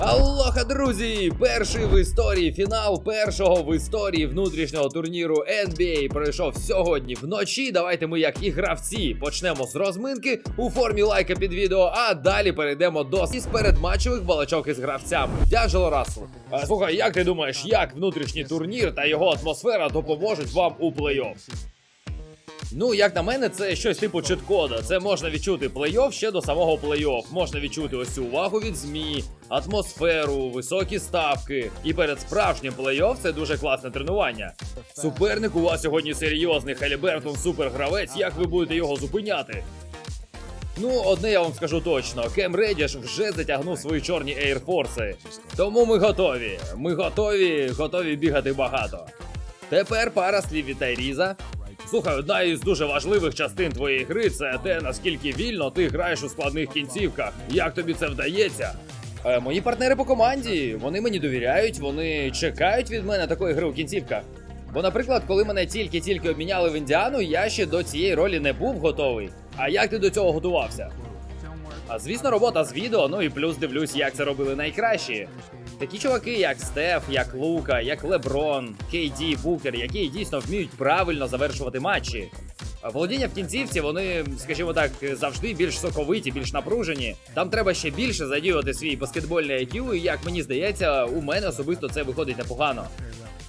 Алоха, друзі! Перший в історії фінал першого в історії внутрішнього турніру NBA пройшов сьогодні вночі. Давайте ми, як і гравці, почнемо з розминки у формі лайка під відео, а далі перейдемо до із передматчевих балачок із гравцями. Дяджело Рассел. А, слухай, як ти думаєш, як внутрішній турнір та його атмосфера допоможуть вам у плей-офф? Ну, як на мене, це щось типу чіткода. Це можна відчути плей-офф ще до самого плей-офф. Можна відчути ось цю увагу від ЗМІ, атмосферу, високі ставки. І перед справжнім плей-офф це дуже класне тренування. Суперник у вас сьогодні серйозний Халібертон супергравець. Як ви будете його зупиняти? Ну, одне я вам скажу точно: Кем Редіш вже затягнув свої чорні Force. Тому ми готові. Ми готові, готові бігати багато. Тепер пара слів від Тайріза. Слухай, одна із дуже важливих частин твоєї гри це те, наскільки вільно ти граєш у складних кінцівках. Як тобі це вдається? Е, мої партнери по команді, вони мені довіряють, вони чекають від мене такої гри у кінцівках. Бо, наприклад, коли мене тільки-тільки обміняли в індіану, я ще до цієї ролі не був готовий. А як ти до цього готувався? А звісно, робота з відео, ну і плюс дивлюсь, як це робили найкращі. Такі чуваки, як Стеф, як Лука, як Леброн, Кейді, Букер, які дійсно вміють правильно завершувати матчі. Володіння в кінцівці, вони, скажімо так, завжди більш соковиті, більш напружені. Там треба ще більше задіювати свій баскетбольний IQ, і як мені здається, у мене особисто це виходить непогано.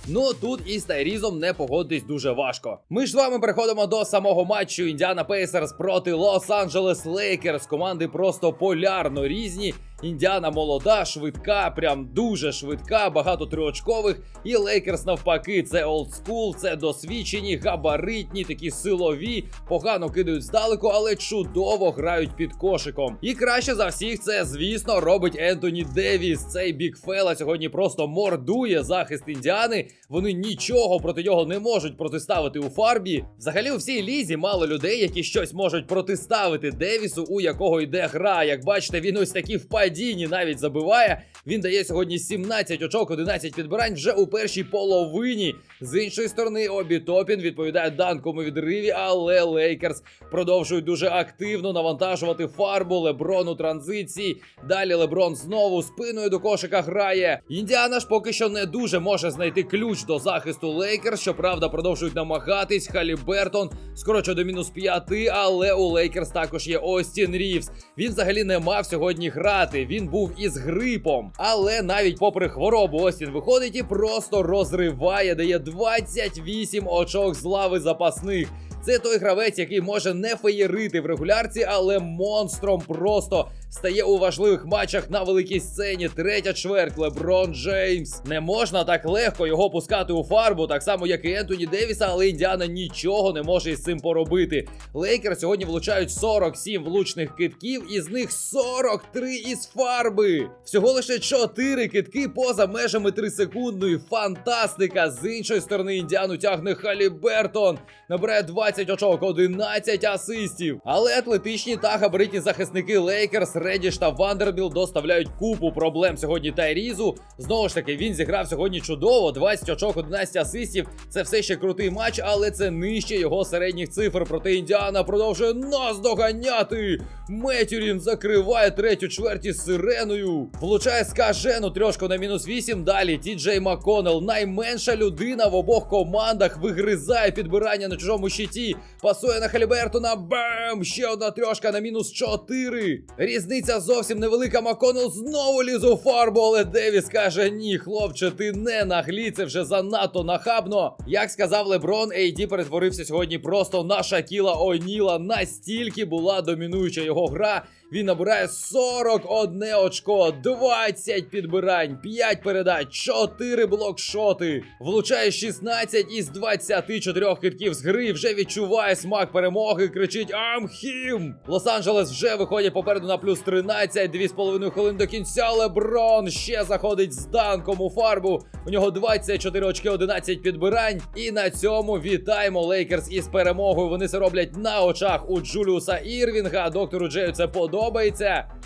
Ну тут із Тайрізом не погодитись дуже важко. Ми ж з вами переходимо до самого матчу Індіана Пейсерс проти Лос-Анджелес Лейкерс. Команди просто полярно різні. Індіана молода, швидка, прям дуже швидка, багато триочкових. І Лейкерс навпаки, це олдскул, це досвідчені, габаритні, такі силові, погано кидають здалеку, але чудово грають під кошиком. І краще за всіх це, звісно, робить Ентоні Девіс. Цей бікфела сьогодні просто мордує захист індіани. Вони нічого проти нього не можуть протиставити у фарбі. Взагалі, у всій лізі мало людей, які щось можуть протиставити Девісу, у якого йде гра. Як бачите, він ось такі в падінні навіть забиває. Він дає сьогодні 17 очок, 11 підбирань вже у першій половині. З іншої сторони, Обі Топін відповідає данком у відриві, але Лейкерс продовжують дуже активно навантажувати фарбу Леброн у транзиції. Далі Леброн знову спиною до кошика грає. Індіана ж поки що не дуже може знайти ключ до захисту Лейкерс. Щоправда, продовжують намагатись. Халібертон скорочує до мінус 5, але у Лейкерс також є Остін Рівс. Він взагалі не мав сьогодні грати. Він був із грипом. Але навіть попри хворобу, Остін виходить і просто розриває, дає 28 очок з лави запасних. Це той гравець, який може не феєрити в регулярці, але монстром просто стає у важливих матчах на великій сцені. Третя чверть Леброн Джеймс. Не можна так легко його пускати у фарбу, так само як і Ентоні Девіса, але Індіана нічого не може із цим поробити. Лейкер сьогодні влучають 47 влучних китків, із них 43 із фарби. Всього лише 4 китки поза межами 3 секундної. Фантастика! З іншої сторони Індіану тягне Халібертон. Набирає 20 очок, 11 асистів. Але атлетичні та габаритні захисники Лейкерс, Редіш та Вандербіл доставляють купу проблем сьогодні Тайрізу. Знову ж таки, він зіграв сьогодні чудово. 20 очок, 11 асистів. Це все ще крутий матч, але це нижче його середніх цифр. Проте Індіана продовжує нас доганяти. Метюрін закриває третю чверть із сиреною. Влучає скажену трьошку на мінус 8. Далі Ті Джей Маконел, найменша людина в обох командах, вигризає підбирання на чужому щиті. Пасує на Халібертона. Бам! Ще одна трьошка на мінус 4. Різниця зовсім невелика. Маконел знову ліз у фарбу, але Девіс каже: ні, хлопче, ти не наглі, це вже занадто нахабно. Як сказав Леброн, AD перетворився сьогодні просто на Шакіла О'Ніла. Настільки була домінуюча його гра. Він набирає 41 очко, 20 підбирань, 5 передач, 4 блокшоти. Влучає 16 із 24 хитків з гри. Вже відчуває смак перемоги. Кричить Амхім! Лос-Анджелес вже виходить попереду на плюс 13, 2,5 хвилин до кінця. Леброн ще заходить з данком у фарбу. У нього 24 очки, 11 підбирань. І на цьому вітаємо Лейкерс із перемогою. Вони це роблять на очах у Джуліуса Ірвінга. Доктору Джею це подобається.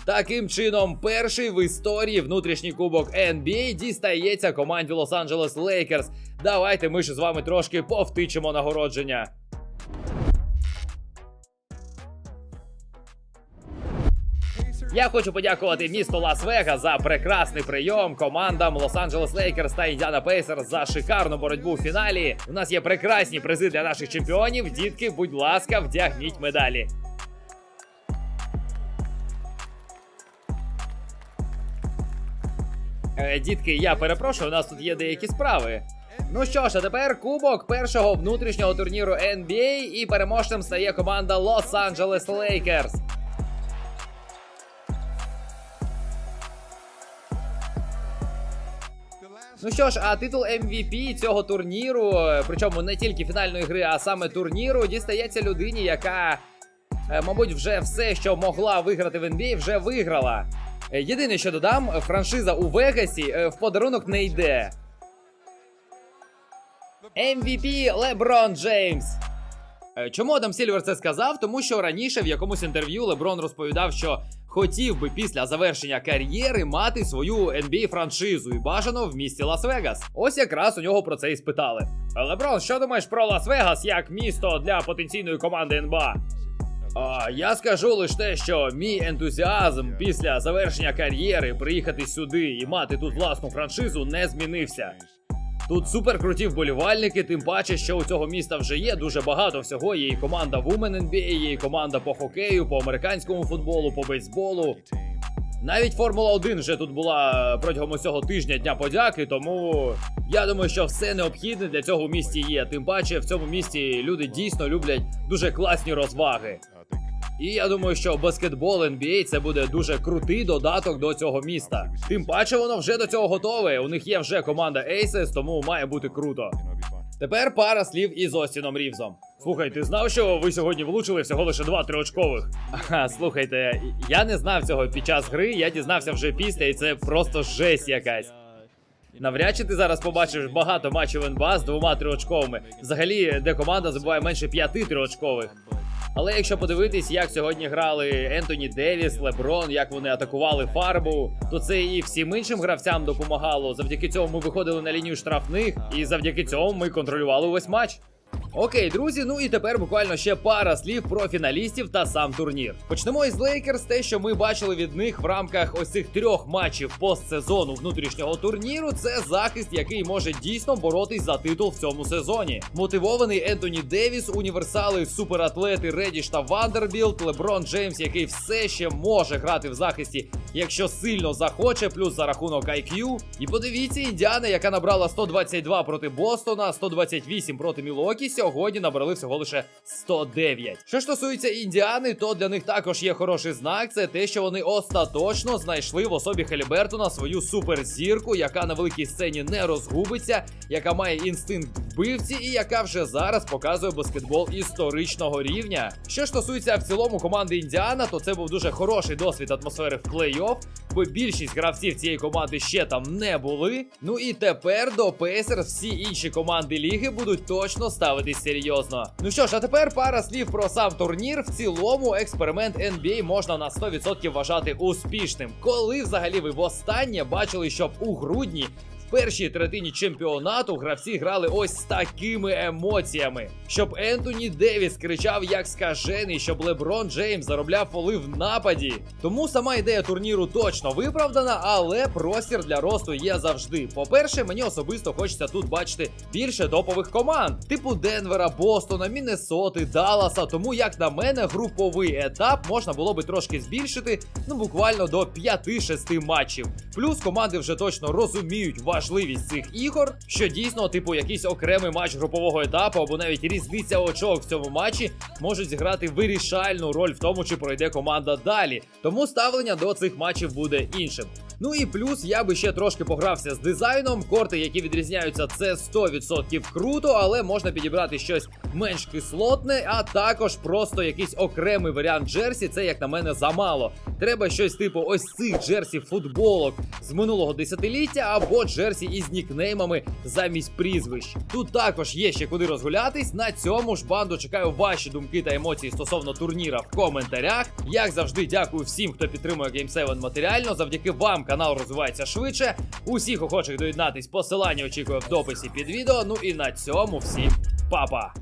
Таким чином, перший в історії внутрішній кубок NBA дістається команді Лос-Анджелес Лейкерс. Давайте ми ж з вами трошки повтичимо нагородження. Я хочу подякувати місту Лас-Вегас за прекрасний прийом, командам Лос-Анджелес Лейкерс та Індіана Пейсерс за шикарну боротьбу в фіналі. У нас є прекрасні призи для наших чемпіонів. Дітки, будь ласка, вдягніть медалі. Е, дітки, я перепрошую, у нас тут є деякі справи. Ну що ж, а тепер кубок першого внутрішнього турніру NBA і переможцем стає команда Лос-Анджелес Лейкерс. Ну що ж, а титул MVP цього турніру, е, причому не тільки фінальної гри, а саме турніру, дістається людині, яка, е, мабуть, вже все, що могла виграти в NBA, вже виграла. Е, Єдине, що додам, е, франшиза у Вегасі е, в подарунок не йде. MVP Леброн Джеймс. Чому Адам Сільвер це сказав? Тому що раніше в якомусь інтерв'ю Леброн розповідав, що хотів би після завершення кар'єри мати свою NBA франшизу і бажано в місті Лас-Вегас. Ось якраз у нього про це і спитали. Леброн, що думаєш про Лас-Вегас як місто для потенційної команди НБА? А, я скажу лише те, що мій ентузіазм після завершення кар'єри приїхати сюди і мати тут власну франшизу не змінився. Тут супер круті вболівальники, тим паче, що у цього міста вже є дуже багато всього. Є і команда Women NBA, є і команда по хокею, по американському футболу, по бейсболу. Навіть Формула 1 вже тут була протягом усього тижня Дня подяки, тому я думаю, що все необхідне для цього в місті є. Тим паче в цьому місті люди дійсно люблять дуже класні розваги. І я думаю, що баскетбол NBA це буде дуже крутий додаток до цього міста. Тим паче воно вже до цього готове. У них є вже команда Aces, тому має бути круто. Тепер пара слів із Остіном Рівзом. Слухай, ти знав, що ви сьогодні влучили всього лише два триочкових? Слухайте, я не знав цього під час гри, я дізнався вже після, і це просто жесть якась. Навряд чи ти зараз побачиш багато матчів НБА з двома триочковими. Взагалі, де команда забуває менше п'яти триочкових. Але якщо подивитись, як сьогодні грали Ентоні Девіс, Леброн, як вони атакували фарбу, то це і всім іншим гравцям допомагало. Завдяки цьому ми виходили на лінію штрафних, і завдяки цьому ми контролювали увесь матч. Окей, друзі, ну і тепер буквально ще пара слів про фіналістів та сам турнір. Почнемо із Лейкерс. Те, що ми бачили від них в рамках ось цих трьох матчів постсезону внутрішнього турніру, це захист, який може дійсно боротись за титул в цьому сезоні. Мотивований Ентоні Девіс, універсали, суператлети Редіш та Вандербілд, Леброн Джеймс, який все ще може грати в захисті, якщо сильно захоче, плюс за рахунок IQ. І подивіться, Індіана, яка набрала 122 проти Бостона, 128 проти Мілокі, сьогодні набрали всього лише 109. Що стосується Індіани, то для них також є хороший знак. Це те, що вони остаточно знайшли в особі Хелібертона свою суперзірку, яка на великій сцені не розгубиться, яка має інстинкт вбивці і яка вже зараз показує баскетбол історичного рівня. Що ж стосується в цілому команди Індіана, то це був дуже хороший досвід атмосфери в плей-офф, бо більшість гравців цієї команди ще там не були. Ну і тепер до Пейсерс всі інші команди ліги будуть точно ставитись серйозно. Ну що ж, а тепер пара слів про сам турнір. В цілому експеримент NBA можна на 100% вважати успішним. Коли взагалі ви востаннє бачили, щоб у грудні першій третині чемпіонату гравці грали ось з такими емоціями. Щоб Ентоні Девіс кричав як скажений, щоб Леброн Джеймс заробляв фоли в нападі. Тому сама ідея турніру точно виправдана, але простір для росту є завжди. По-перше, мені особисто хочеться тут бачити більше топових команд, типу Денвера, Бостона, Міннесоти, Далласа. Тому, як на мене, груповий етап можна було би трошки збільшити, ну буквально до 5-6 матчів. Плюс команди вже точно розуміють важливість цих ігор, що дійсно, типу, якийсь окремий матч групового етапу або навіть різниця очок в цьому матчі можуть зіграти вирішальну роль в тому, чи пройде команда далі. Тому ставлення до цих матчів буде іншим. Ну і плюс я би ще трошки погрався з дизайном. Корти, які відрізняються, це 100% круто, але можна підібрати щось менш кислотне, а також просто якийсь окремий варіант джерсі. Це як на мене замало. Треба щось типу ось цих джерсі футболок з минулого десятиліття або джерсі із нікнеймами замість прізвищ. Тут також є ще куди розгулятись. На цьому ж банду чекаю ваші думки та емоції стосовно турніра в коментарях. Як завжди, дякую всім, хто підтримує Game 7 матеріально. Завдяки вам канал розвивається швидше. Усіх охочих доєднатись, посилання очікую в дописі під відео. Ну і на цьому всім па-па!